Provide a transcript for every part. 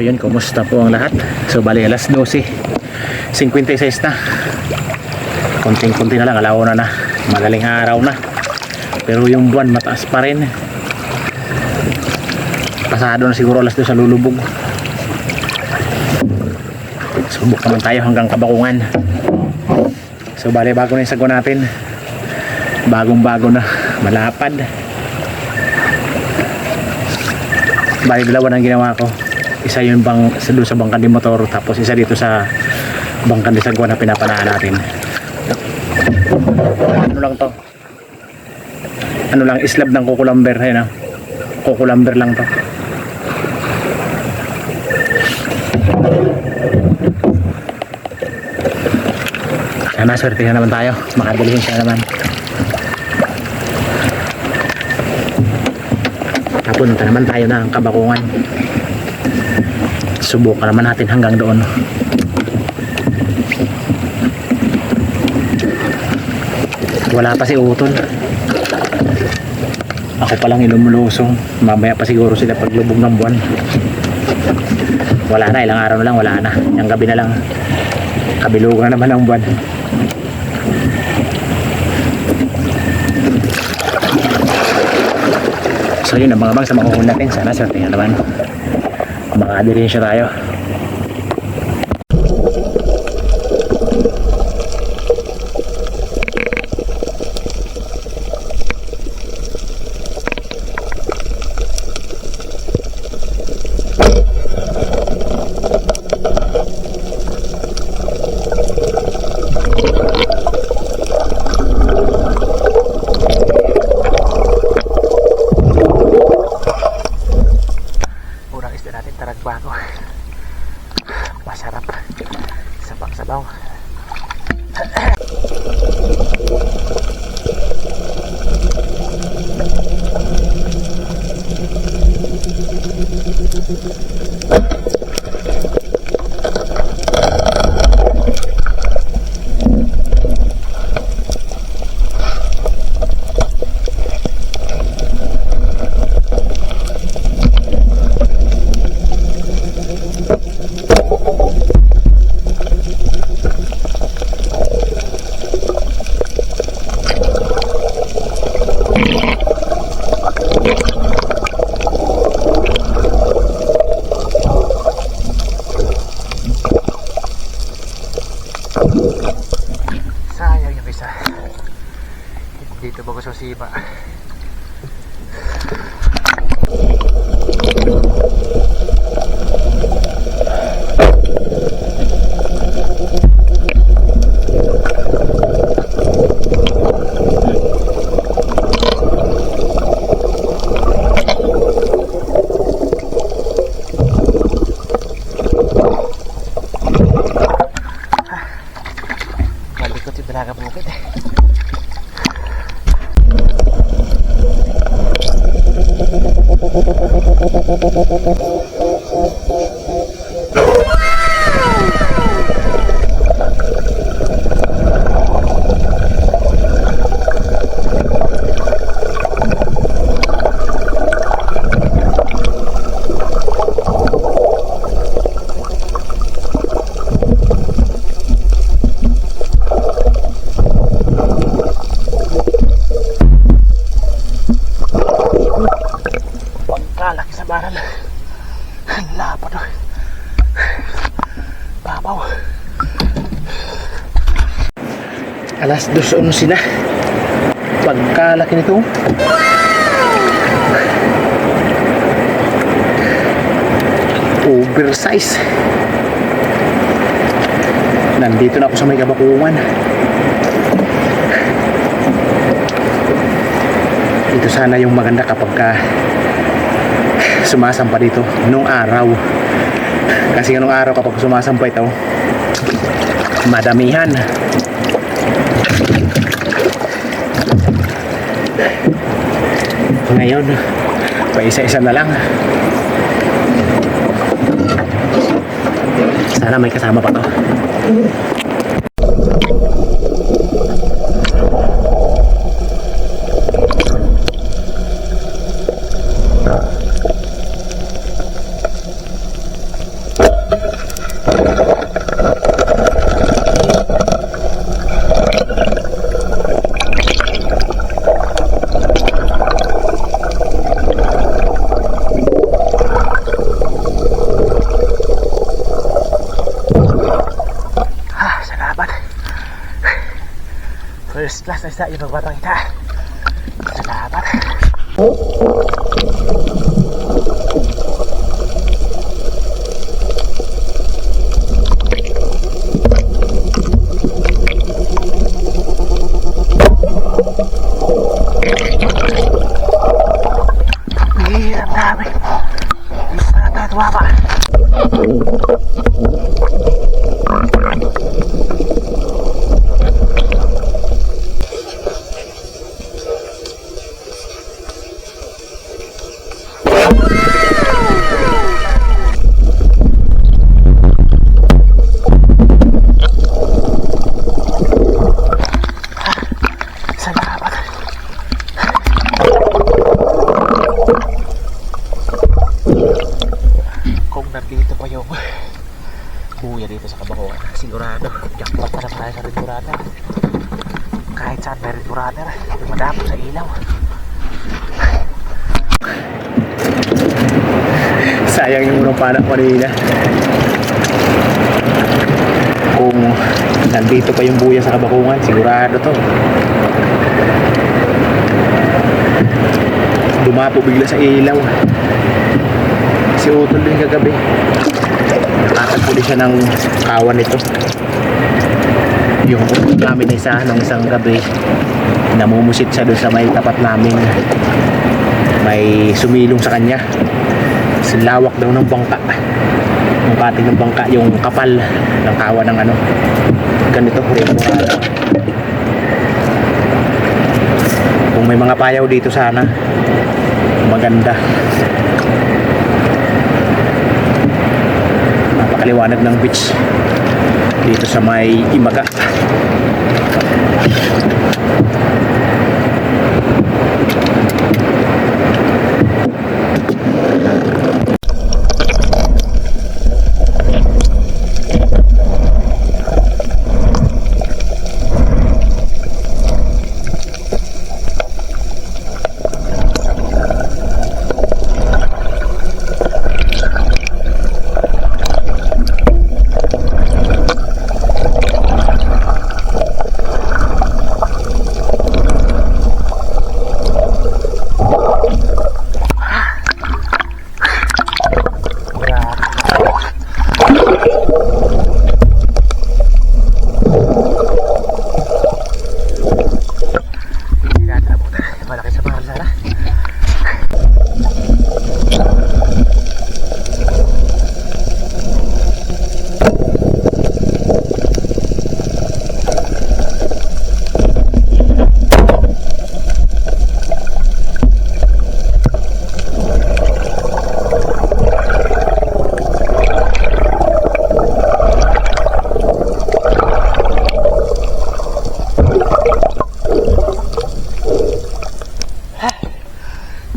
So yun, kumusta po ang lahat? So bali alas 12 56 na. Konting-konti na lang, alauna na. Madaling araw na. Pero yung buwan mataas pa rin. Pasado na siguro alas 2 sa lulubog. Subok naman tayo hanggang kabakungan. So bali bago na yung sagwa natin. Bagong bago na. Malapad. Bali dalawa na ginawa ko isa yun bang sa doon sa bangkan ni motor tapos isa dito sa bangkan ni sagwa na pinapanaan natin. Ano lang to? Ano lang islab ng kukulamber ayun ah. Kukulamber lang to. Sana swerte na naman tayo. Makabilihin siya naman. Papunta naman tayo ng kabakungan subukan naman natin hanggang doon. Wala pa si Utol. Ako palang ilumulusong. Mamaya pa siguro sila paglubog ng buwan. Wala na ilang araw na lang wala na. Yung gabi na lang. Kabilugan na naman ang buwan. So yun ang mga bang sa makuhun natin. Sana swerte nga naman makadiretso tayo Alas dos onsi na. Pagkalaki nito. Oversize. Nandito na ako sa may kabakuan. Ito sana yung maganda kapag ka sumasampa dito nung araw. Kasi nung araw kapag sumasampa ito, madamihan. Ngayon, pa isa-isa na lang. Sana may kasama pa to. Ah, salamat. First class na isa yung pagbatang ita. Salamat. Hirap dami. Natatawa pa. Nandito pa yung buya sa Kabakungan, sigurado to. Dumapo bigla sa ilaw. Si Utol din kagabi. Nakatagpuli siya ng kawan nito. Yung utol namin na isa ng isang gabi, namumusit siya doon sa may tapat namin. May sumilong sa kanya. Silawak daw ng bangka. Yung pating ng bangka, yung kapal ng kawan ng ano. Ganito, remorado. Kung may mga payaw dito sana, maganda. napakaliwanag ng beach dito sa may Imaga Malaki sa mahal sana.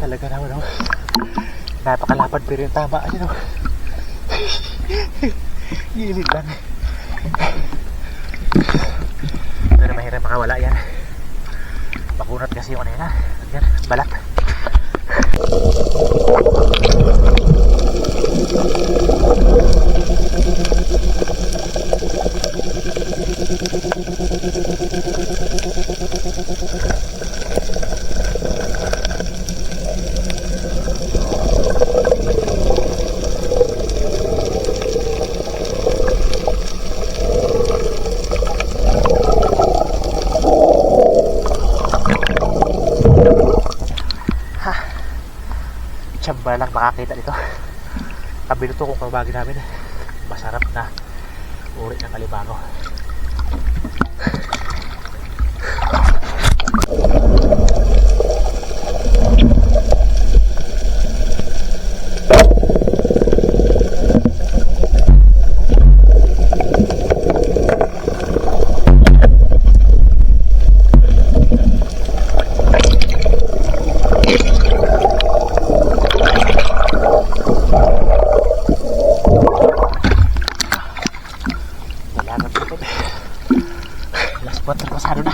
Talaga naman oh. Napakalapad pero yung tama. Ayun oh. Gilid lang. Pero mahirap makawala yan. Bakunat kasi yung ano yun ah. Yan, balat. Camera lang makakita dito. Tabi nito kung kabagi namin. Masarap na uri ng kalimango. 来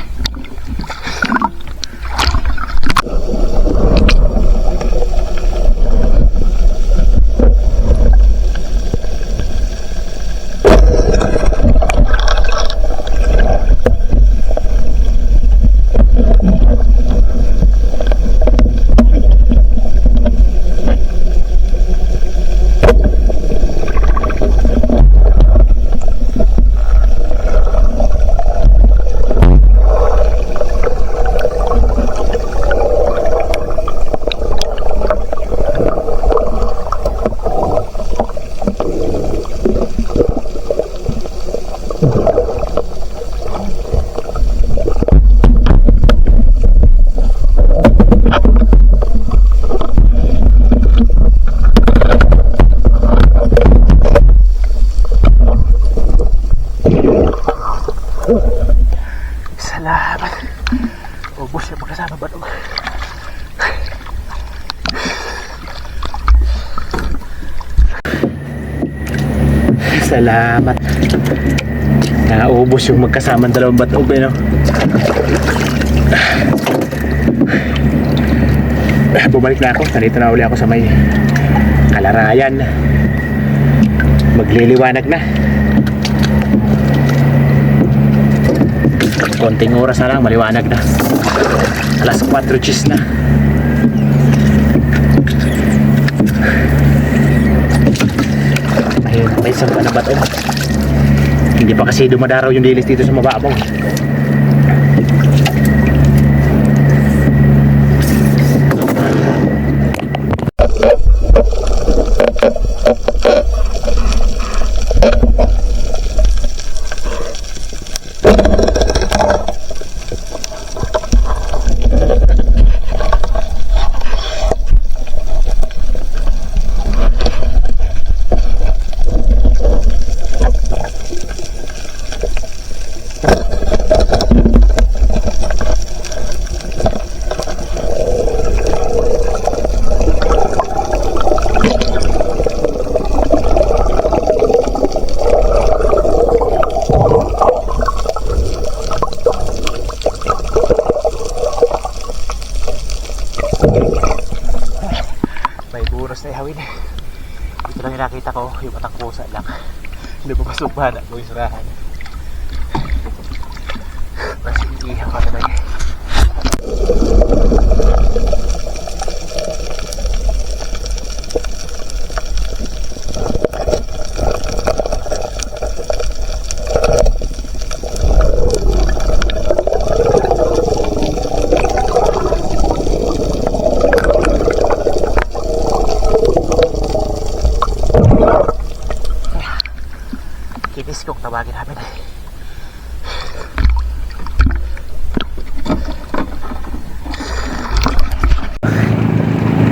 Salamat. Naubos yung magkasamang dalawang batog eh, no? Bumalik na ako. Nandito na uli ako sa may kalarayan. Magliliwanag na. Konting oras na lang, maliwanag na. Alas 4 cheese na. May isang pa na bato. Hindi pa kasi dumadaraw yung dilis dito sa mababong. May buros na ihawin. Ito lang yung ko, yung batang pusa lang. Hindi pa pasok ba na kung isurahan. Mas iihaw ka talaga. Kikis kong tawagin namin.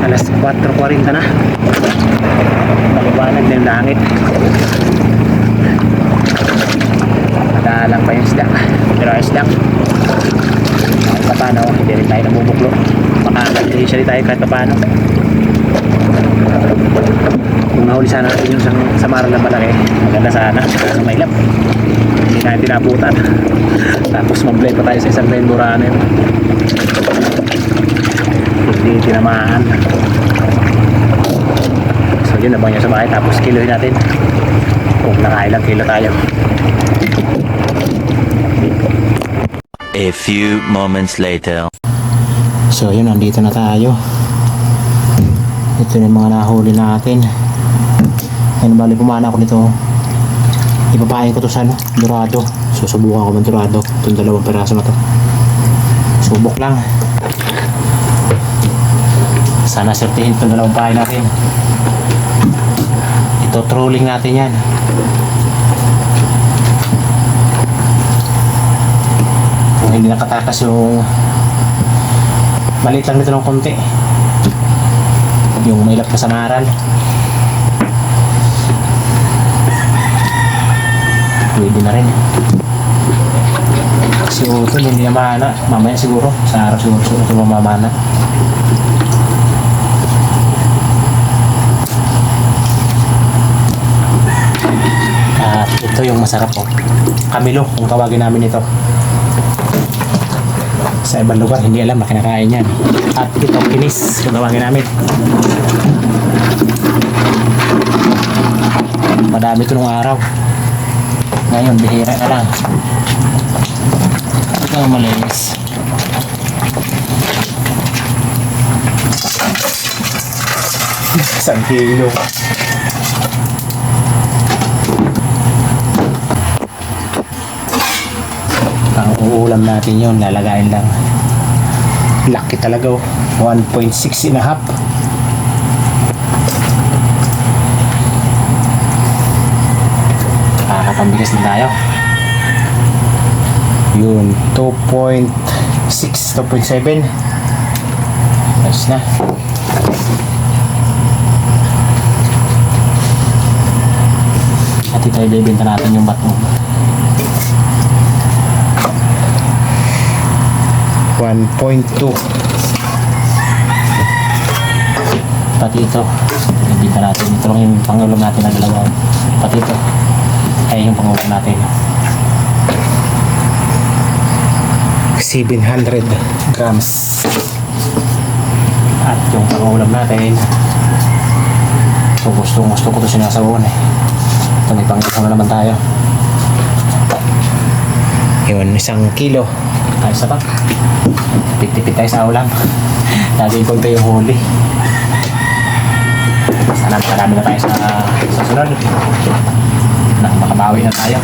Alas 4.40 na. Maliwanag na yung langit. Madalang pa yung isda. Pero ayos lang. Kahit pa paano, hindi rin tayo namumuklo. Makakagdihisa rin tayo kahit pa paano. Kung nahuli sana natin yung sang samara na malaki, maganda sana. Kaso mailap. Hindi natin tinaputan. Tapos mag-blend pa tayo sa isang blend muranin. Hindi tinamaan. Yun, nabang nyo sa bahay. Tapos kilohin natin. Kung nakailang kilo tayo. A few moments later. So yun, nandito na tayo. Ito na yung mga nahuli natin. Ayun, bali pumana ako nito. Ipapain ko to sa ano, dorado. Susubukan ko ng dorado. Itong dalawang peraso na to. Subok lang. Sana sertihin itong dalawang pahay natin. Ito trolling natin yan. Hindi nakatakas yung maliit lang nito ng konti. Yung mailap na samaran. Pwede na rin. Kasi utol hindi na mahana. Mamaya siguro. Sa araw siguro ito mamamana. At ito yung masarap po. Kamilo, kung tawagin namin ito. Sa ibang lugar, hindi alam na kinakain yan. At ito, kinis, kung tawagin namin. Madami ito nung araw. Ngayon, bihira na lang. Ito ang malinis. Isang kilo. Ang uulam natin yon lalagayin lang. Laki talaga oh. 1.6 and a half. Nakakapambigas na tayo. Yun, 2.6, 2.7. Ayos na. At ito ibibenta natin yung bato. 1.2 Pati ito Ibenta natin. Ito lang yung pangulam natin na dalawa. Pati ito Ay yung pangulam natin. 700 grams. At yung pangulam natin. So gusto gusto ko ito sinasabawan eh. Ito may pangulam na naman tayo. Yun, isang kilo Ayos na ba? Tipid-tipid tayo sa ulam. Lagi konti yung huli. Sana marami na tayo sa, sa sunod. Na makabawi na tayo.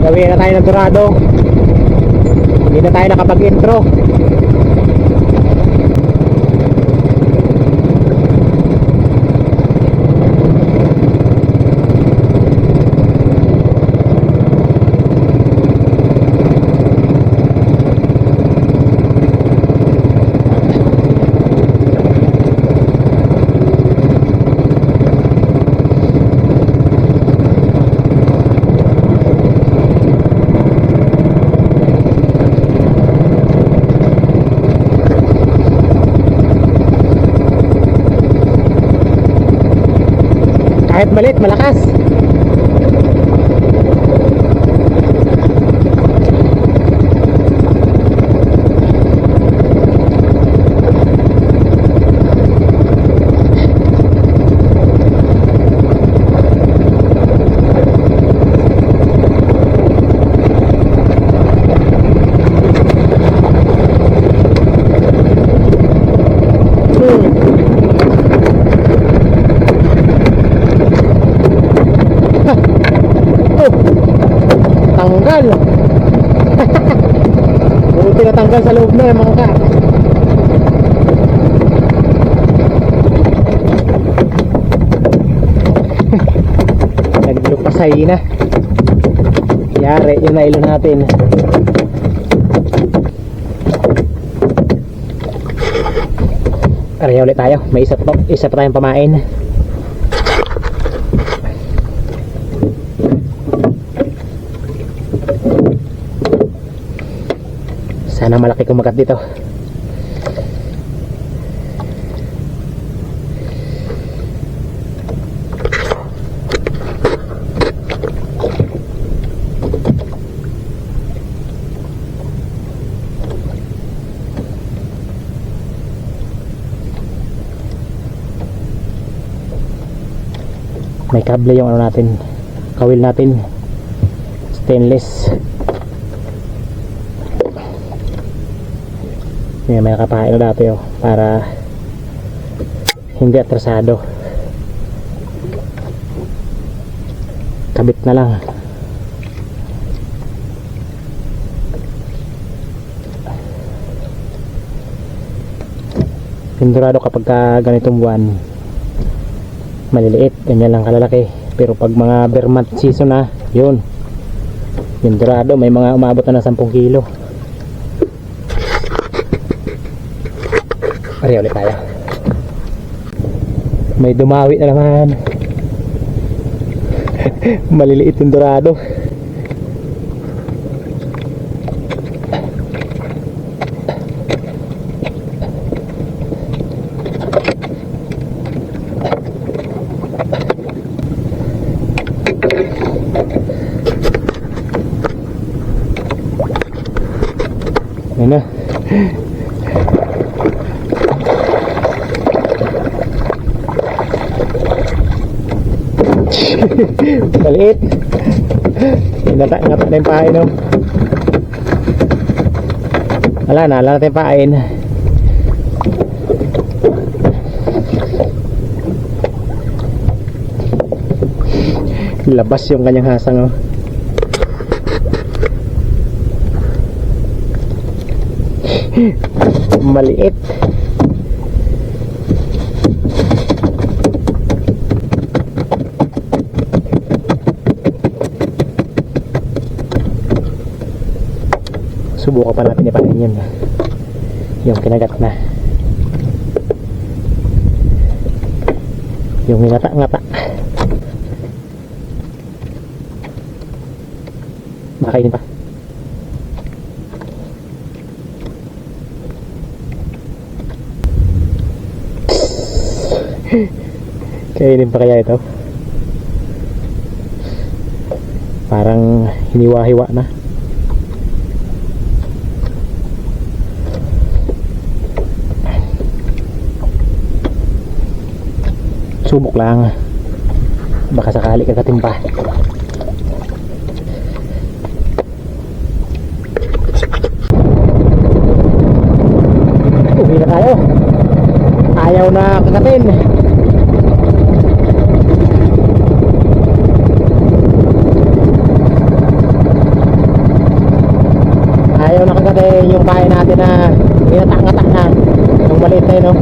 Gawin na tayo ng Dorado. Hindi na tayo nakapag-intro. Kahit maliit, malakas. Oh, tanggal. Buti na tanggal sa loob na mga ka. Naglupasay na. Yari, yung nailo natin. Aray ulit tayo. May isa pa, isa pa tayong pamain. Sana malaki kumagat dito. May kable yung ano natin, kawil natin. Stainless. May may nakapain na dati oh, para hindi atrasado. kabit na lang. Pindurado kapag ka ganitong buwan. Maliliit, ganyan lang kalalaki. Pero pag mga Vermont season na yun. Pindurado, may mga umabot na ng 10 kilo Pare ulit tayo. May dumawi na naman. Maliliit yung dorado. Ayun na. Maliit. Ingata, ingata na yung pain? Wala na, wala na tayong pain. Labas yung kanyang hasang, oh. Maliit. Subukan pa natin ipanin yun. Yung kinagat na. Yung ngata-ngata. Makainin pa. Kainin pa kaya ito? Parang hiniwa-hiwa na. Subok lang. Baka sakali kagating pa. Uwi na tayo. Ayaw na kagatin. Ayaw na kagatin yung bahay natin na inatak-ngatak na. Yung maliit na yun, no?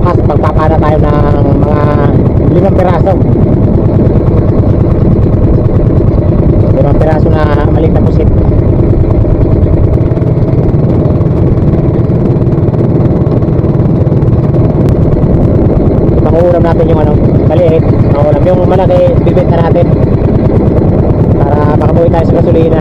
bukas magpapana tayo ng mga limang piraso limang piraso na maliit na pusit panguulam natin yung ano maliit panguulam yung malaki bibenta natin para makabuhi tayo sa gasolina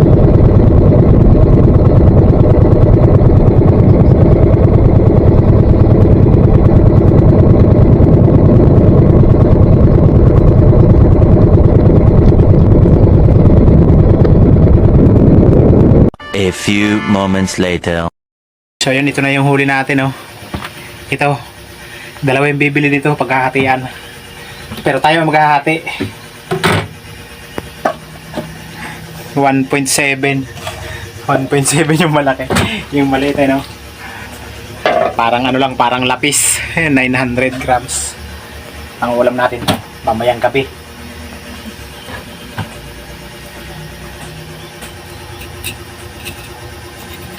A few moments later. So yun, ito na yung huli natin, oh. Ito. Dalawa yung bibili nito pagkahatian. Pero tayo maghahati. 1.7 1.7 yung malaki. Yung maliit, eh, no? Parang ano lang, parang lapis. 900 grams. Ang ulam natin. Mamayang gabi.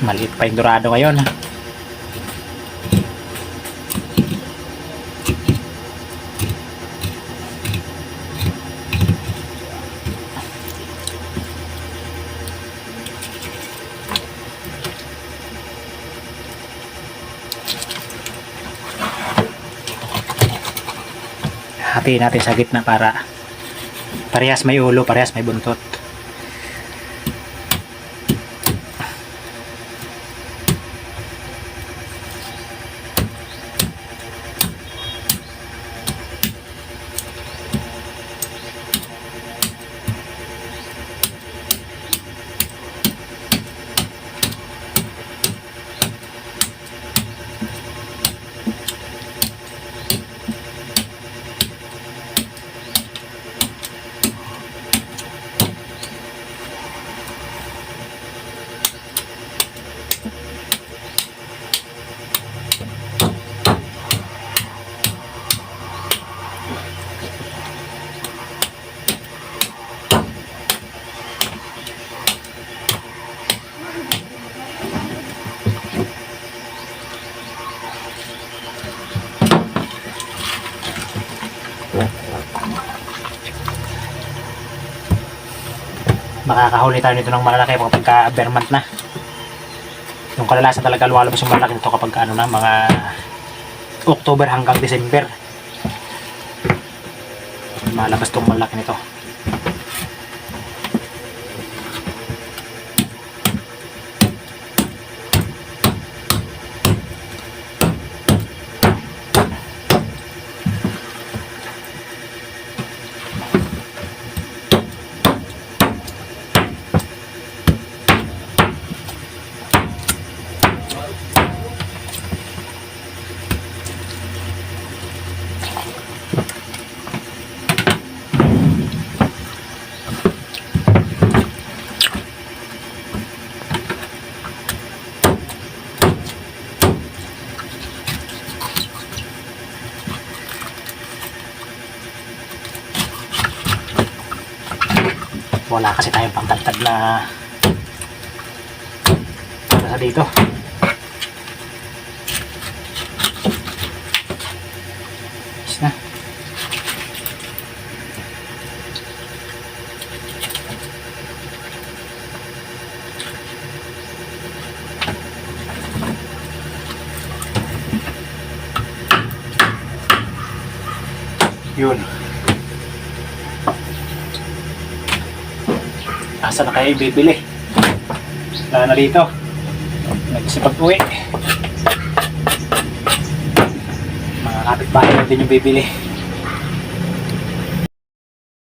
Maliit pa yung dorado ngayon. Hati natin sa gitna para parehas may ulo, parehas may buntot. Makakahuli tayo nito ng malalaki kapag ka Vermont na. Yung kadalasan talaga lumalabas yung malaki nito kapag ano na, mga October hanggang December. Malabas tong malaki nito. Wala kasi tayong pangtagtag na nasa dito. Asa na kayo bibili? Wala na dito. Nagsipag uwi. Mga kapitbahay na din yung bibili.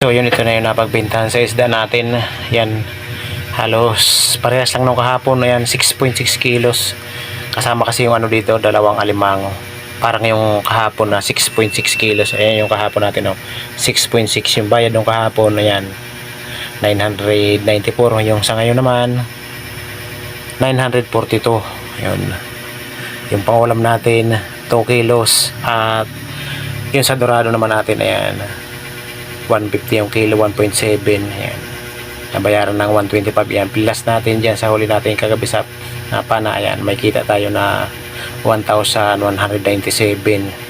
So yun, ito na yung napagbintahan sa isda natin. Yan, halos parehas lang nung kahapon yan, 6.6 kilos. Kasama kasi yung ano dito, dalawang alimango. Parang yung kahapon na 6.6 kilos. Ayan yung kahapon natin, no? 6.6 yung bayad nung kahapon na yan. 994 yung sa ngayon naman 942 yun. Yung pangulam natin 2 kilos. At yung sa dorado naman natin ayan 150 yung kilo 1.7 ayan. Nabayaran ng 125 yan plus natin dyan sa huli natin kagabi sa na pana ayan may kita tayo na 1,197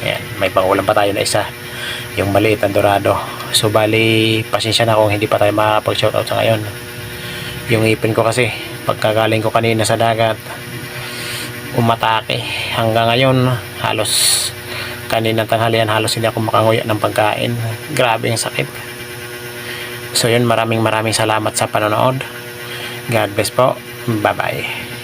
ayan may pangulam pa tayo na isa. Yung maliit na dorado so bali pasensya na kung hindi pa tayo makapag shoutout sa ngayon. Yung ipin ko kasi pagkagaling ko kanina sa dagat umatake hanggang ngayon halos kanina tanghalian halos hindi ako makanguya ng pagkain. Grabe yung sakit. So yun maraming maraming salamat sa panonood. God bless po. Bye bye